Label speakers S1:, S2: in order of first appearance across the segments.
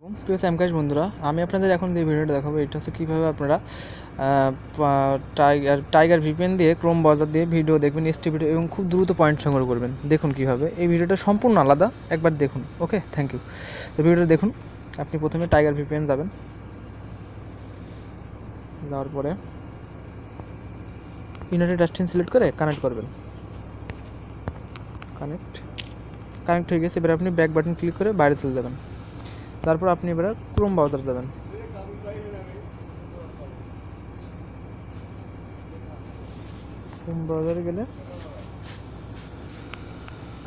S1: প্রিয় স্যামকাশ বন্ধুরা, আমি আপনাদের এখন যে ভিডিওটা দেখাবো, এটা হচ্ছে কীভাবে আপনারা টাইগার টাইগার ভিপিএন দিয়ে ক্রোম ব্রাউজার দিয়ে ভিডিও দেখবেন এসটি ভিডিও এবং খুব দ্রুত পয়েন্ট সংগ্রহ করবেন। দেখুন কীভাবে। এই ভিডিওটা সম্পূর্ণ আলাদা। একবার দেখুন, ওকে? থ্যাংক ইউ তো ভিডিওটা দেখুন। আপনি প্রথমে টাইগার ভিপিএন যাবেন। যাওয়ার পরে ইউনাইটেড ডাস্টিন সিলেক্ট করে কানেক্ট করবেন। কানেক্ট কানেক্ট হয়ে গেছে। এবার আপনি ব্যাক বাটন ক্লিক করে বাইরে চলে যাবেন। তারপর আপনি এবার ক্রোম ব্রাউজার যাবেন। ক্রোম ব্রাউজারে গেলে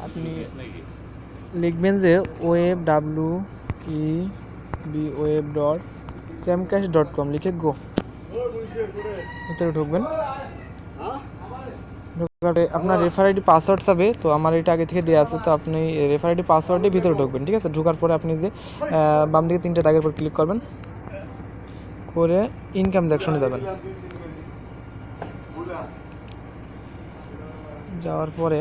S1: আপনি লিখবেন যে web W E B web dot স্যামক্যাশ dot com লিখে গো ভিতরে ঢুকবেন। পরে আপনার রেফার আইডি পাসওয়ার্ড চাবে, তো আমার এটা আগে থেকে দেওয়া আছে, তো আপনি রেফার আইডি পাসওয়ার্ডে ভিতরে ঢুকবেন, ঠিক আছে? ঢোকার পরে আপনি যে বাম দিকে তিনটে দাগের উপর ক্লিক করবেন, করে ইনকাম দেখশনে যাবেন। যাওয়ার পরে,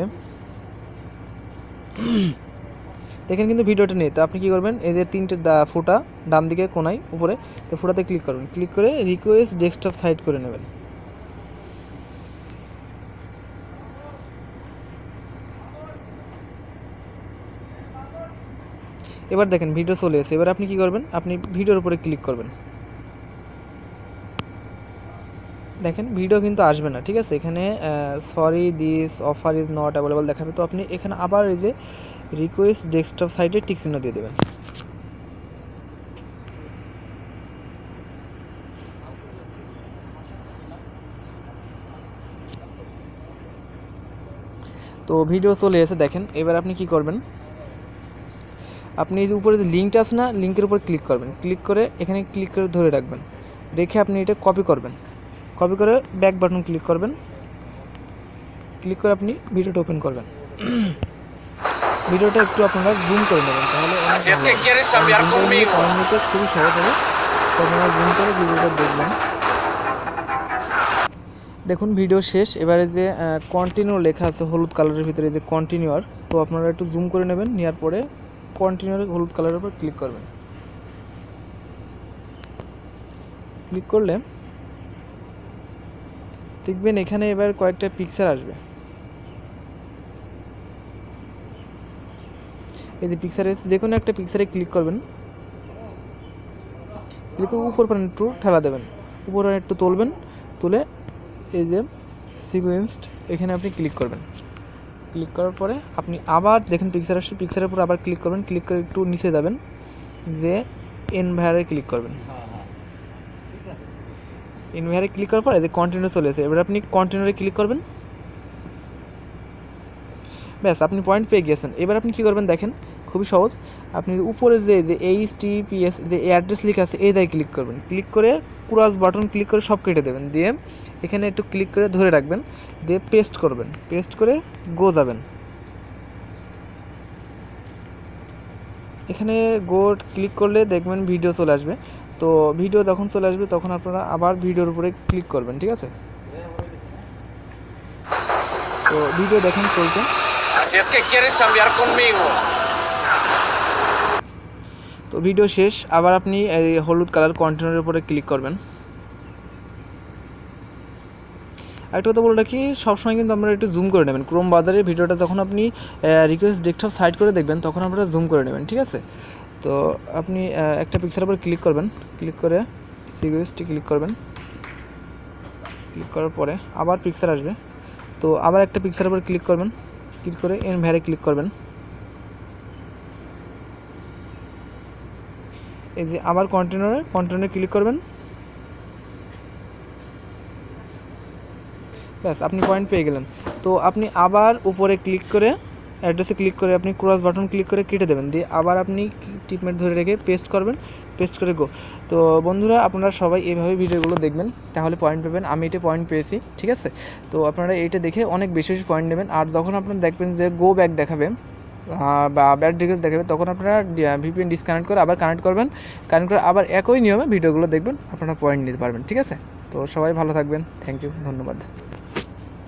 S1: দেখেন কিন্তু ভিডিওটা নেই, তো আপনি কি করবেন? এদের তিনটে ফুটা, ডান দিকে কোনায়, উপরে, তো ফুটাতে ক্লিক করবেন। ক্লিক করে রিকোয়েস্ট ডেস্কটপ সাইড করে নেবেন। এবার দেখেন ভিডিও চলে এসে এবার আপনি কি করবেন? আপনি ভিডিওর উপরে ক্লিক করবেন। দেখেন ভিডিও কিন্তু আসবে না, ঠিক আছে? এখানে sorry this offer is not available দেখাবে। তো আপনি এখানে আবার এই যে রিকোয়েস্ট ডেস্কটপ সাইটে টিক চিহ্ন দিয়ে দেবেন। তো ভিডিও চলে এসে দেখেন। এবার আপনি কি করবেন? আপনি এই যে উপরে যে লিঙ্কটা আছে না লিঙ্কের উপর ক্লিক করবেন। ক্লিক করে এখানে ক্লিক করে ধরে রাখবেন। রেখে আপনি এটা কপি করবেন। কপি করে ব্যাক বাটন ক্লিক করবেন। ক্লিক করে আপনি ভিডিওটা ওপেন করবেন। ভিডিওটা একটু আপনারা জুম করে নেবেন। তাহলে নিতে খুবই সহজ হবে। তো আপনারা জুম করে ভিডিওটা দেখবেন। দেখুন ভিডিও শেষ। এবারে যে কন্টিনিউ লেখা আছে হলুদ কালারের ভিতরে যে কন্টিনিউয়ার তো আপনারা একটু জুম করে নেবেন। নেওয়ার পরে কন্টিনিউয়ার হলুদ কালারের উপর ক্লিক করবেন। ক্লিক করলে দেখবেন এখানে এবার কয়েকটা পিকচার আসবে। এই যে পিকচারে যে কোনো একটা পিকচারে ক্লিক করবেন। ক্লিক করে উপর পানে একটু ঠেলা দেবেন। উপর একটু তুলবেন। তুলে এই যে সিকোয়েন্সড এখানে আপনি ক্লিক করবেন। ক্লিক করার পরে আপনি আবার দেখেন পিকচার আসছে পিকচারের উপর আবার ক্লিক করবেন ক্লিক করে একটু নিচে যাবেন যে এনভায়ারে ক্লিক করবেন। ইনভায়ারে ক্লিক করার পরে যে কন্টিনিউ চলে এসে এবার আপনি কন্টিনিউরে ক্লিক করবেন। ব্যাস আপনি পয়েন্ট পেয়ে গিয়েছেন। এবার আপনি কী করবেন দেখেন খুবই সহজ আপনি উপরে যে যে এইচ টিপিএস যে অ্যাড্রেস লেখা আছে এই জায়গায় ক্লিক করবেন। ক্লিক করে ক্রস বাটন ক্লিক করে সব কেটে দেবেন। দিয়ে এখানে একটু ক্লিক করে ধরে রাখবেন। দিয়ে পেস্ট করবেন। পেস্ট করে গো যাবেন। এখানে গো ক্লিক করলে দেখবেন ভিডিও চলে আসবে। তো ভিডিও যখন চলে আসবে, তখন আপনারা আবার ভিডিওর উপরে ক্লিক করবেন, ঠিক আছে? তো ভিডিও দেখেন চলছে। তো ভিডিও শেষ, আবার আপনি এই হলুদ কালার কন্টেনারের উপরে ক্লিক করবেন। একটা কথা বলে রাখি, সবসময় কিন্তু আপনারা একটু জুম করে নেবেন। ক্রোম বাজারে ভিডিওটা যখন আপনি রিকোয়েস্ট ডেস্কটপ সাইড করে দেখবেন, তখন আপনারা জুম করে নেবেন, ঠিক আছে? তো আপনি একটা পিকচারের উপর ক্লিক করবেন। ক্লিক করে সিকুয়েন্সটি ক্লিক করবেন। ক্লিক করার পরে আবার পিকচার আসবে। তো আবার একটা পিকচারের উপর ক্লিক করবেন। ক্লিক করে এন ভ্যারে ক্লিক করবেন। এই যে আবার কন্টেনারে কন্টেনারে ক্লিক করবেন। ব্যাস, আপনি পয়েন্ট পেয়ে গেলেন। তো আপনি আবার উপরে ক্লিক করে অ্যাড্রেসে ক্লিক করে আপনি ক্রস বাটন ক্লিক করে কেটে দেবেন। দিয়ে আবার আপনি ট্রিটমেন্ট ধরে রেখে পেস্ট করবেন পেস্ট করে গো তো বন্ধুরা, আপনারা সবাই এইভাবে ভিডিওগুলো দেখবেন, তাহলে পয়েন্ট পাবেন। আমি এটা পয়েন্ট পেয়েছি, ঠিক আছে? তো আপনারা এইটা দেখে অনেক বেশি বেশি পয়েন্ট নেবেন। আর যখন আপনারা দেখবেন যে গো ব্যাক দেখাবে বা ব্যাড ডিটেলস দেখাবে, তখন আপনারা ভিপিএন ডিসকানেক্ট করে আবার কানেক্ট করবেন। কানেক্ট করে আবার একই নিয়মে ভিডিওগুলো দেখবেন, আপনারা পয়েন্ট নিতে পারবেন, ঠিক আছে? তো সবাই ভালো থাকবেন থ্যাংক ইউ ধন্যবাদ।